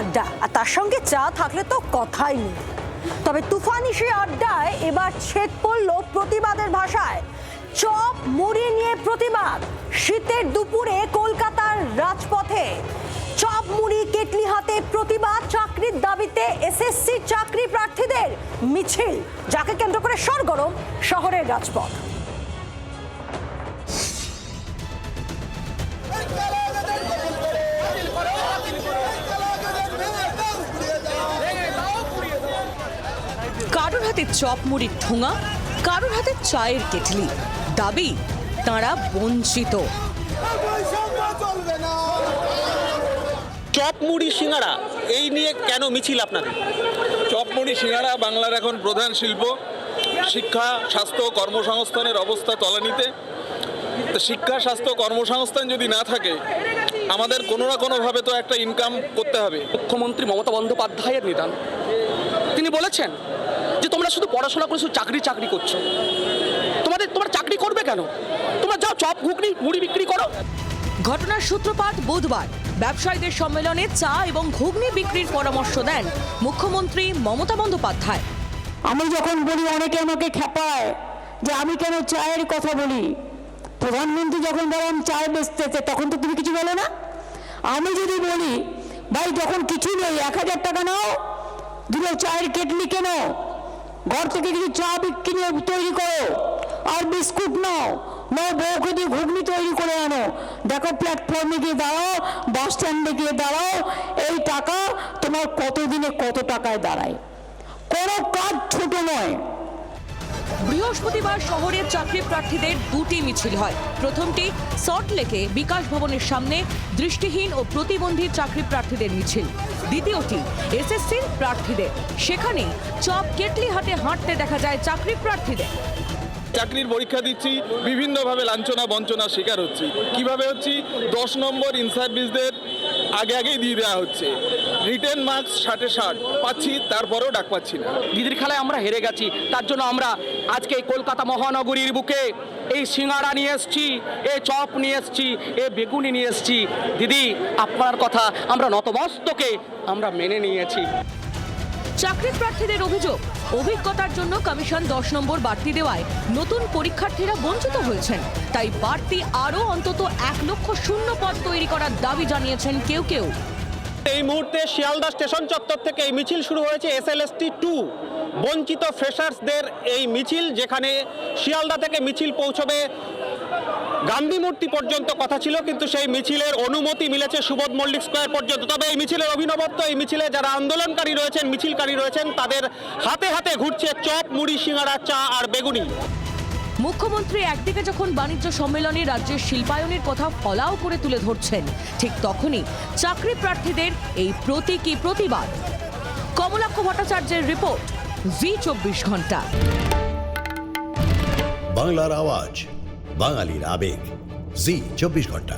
আড্ডা। আর তার সঙ্গে চা থাকলে তো কথাই নেই। তবে তুফানি সে আড্ডায় এবার ছেদ পড়ল প্রতিবাদের ভাষায়। চপ মুড়ি নিয়ে প্রতিবাদ। শীতের দুপুরে কলকাতার রাজপথে। চপ মুড়ি কেটলি হাতে প্রতিবাদ। চাকরির দাবিতে এসএসসি চাকরি প্রার্থীদের মিছিল, যাকে কেন্দ্র করে সরগরম শহরের রাজপথ। হাতে চপ মুড়ির ঠোঙা কারোর হাতে চায়ের কেটলি। দাবি তারা বঞ্চিত। চপ মুড়ি সিঙ্গারা এই নিয়ে কেন মিছিল আপনাদের? চপমুড়ি সিঙ্গারা বাংলার এখন প্রধান শিল্প। শিক্ষা স্বাস্থ্য কর্মসংস্থানের অবস্থা তলানিতে। তো শিক্ষা স্বাস্থ্য কর্মসংস্থান যদি না থাকে আমাদের কোনো না কোনোভাবে তো একটা ইনকাম করতে হবে। মুখ্যমন্ত্রী মমতা বন্দ্যোপাধ্যায়ের নিদান। তিনি বলেছেন যে তোমরা শুধু পড়াশোনা করে শুধু চাকরি চাকরি করছ। তোমাদের তোমরা চাকরি করবে কেন? তোমরা যাও চপ ঘুগনি মুড়ি বিক্রি করো। ঘটনার সূত্রপাত বুধবার। ব্যবসায়ীদের সম্মেলনে চা এবং ঘুগনি বিক্রির পরামর্শ দেন মুখ্যমন্ত্রী মমতা বন্দ্যোপাধ্যায়। আমি যখন বলি অনেকে আমাকে খেপায় যে আমি কেন চায়ের কথা বলি। প্রধানমন্ত্রী যখন বলেন চায় বেচতেছে তখন তো তুমি কিছু বলো না। আমি যদি বলি ভাই যখন কিছু নেই এক হাজার টাকা নাও দুটো চায়ের কেটলি কেন? ঘর থেকে কিছু চা কিনে তৈরি করো। আর বিস্কুট নাও। নয় বউকে দিয়ে ঘুগনি তৈরি করে আনো। দেখো প্ল্যাটফর্মে গিয়ে দাঁড়াও বাস স্ট্যান্ডে গিয়ে দাঁড়াও। এই টাকা তোমার কতদিনে কত টাকায় দাঁড়ায়? কোনো কাজ ছোট নয়। বৃহস্পতিবার শহরের চাকরি প্রার্থীদের দুটি মিছিল হয়। প্রথমটি সল্টলেকে বিকাশ ভবনের সামনে দৃষ্টিহীন ও প্রতিবন্ধী চাকরি প্রার্থীদের মিছিল। দ্বিতীয়টি এসএসসির প্রার্থীদের। সেখানে চপ কেটলি হাতে হাঁটতে দেখা যায় চাকরি প্রার্থীদের। চাকরির পরীক্ষা দিচ্ছি, বিভিন্নভাবে লাঞ্ছনা বঞ্চনার শিকার হচ্ছি। কীভাবে হচ্ছি? দশ নম্বর ইন সার্ভিসদের আগে আগেই দিয়ে দেওয়া হচ্ছে। রিটেন মার্কস ষাটে ষাট। পাচ্ছি তারপরেও ডাক পাচ্ছি না। দিদির খেলায় আমরা হেরে গেছি তার জন্য আমরা আজকে এই কলকাতা মহানগরীর বুকে এই সিঙ্গারা নিয়ে এসছি এ চপ নিয়ে এসছি এ বেগুনি নিয়ে এসছি। দিদি আপনার কথা আমরা নতমস্তকে আমরা মেনে নিয়েছি। চাকরি প্রার্থীদের অভিযোগ অভিজ্ঞতার জন্য কমিশন দশ নম্বর বাড়তি দেওয়ায় নতুন পরীক্ষার্থীরা বঞ্চিত হয়েছেন। তাই বাড়তি আরও অন্তত এক লক্ষ শূন্য পদ তৈরি করার দাবি জানিয়েছেন কেউ কেউ। এই মুহূর্তে শিয়ালদা স্টেশন চত্বর থেকে এই মিছিল শুরু হয়েছে এসএলএসটি টু। বঞ্চিত ফ্রেশার্সদের এই মিছিল, যেখানে শিয়ালদা থেকে মিছিল পৌঁছবে গান্ধী মূর্তি পর্যন্ত কথা ছিল, কিন্তু সেই মিছিলের অনুমতি মিলেছে সুবোধ মল্লিক স্কোয়ার পর্যন্ত। তবে এই মিছিলের অভিনবত্ব, এই মিছিলে যারা আন্দোলনকারী রয়েছেন, মিছিলকারী রয়েছেন, তাদের হাতে হাতে ঘুরছে চপ, মুড়ি সিঙ্গারা চা আর বেগুনি। মুখ্যমন্ত্রী একদিকে যখন বাণিজ্য সম্মেলনে রাজ্যের শিল্পায়নের কথা ফলাও করে তুলে ধরছেন, ঠিক তখনই চাকরি প্রার্থীদের এই প্রতীকী প্রতিবাদ। কমলাক্ষ ভট্টাচার্যের রিপোর্ট জি চব্বিশ ঘণ্টা। বাংলার আওয়াজ, বাঙালির আবেগ জি চব্বিশ ঘণ্টা।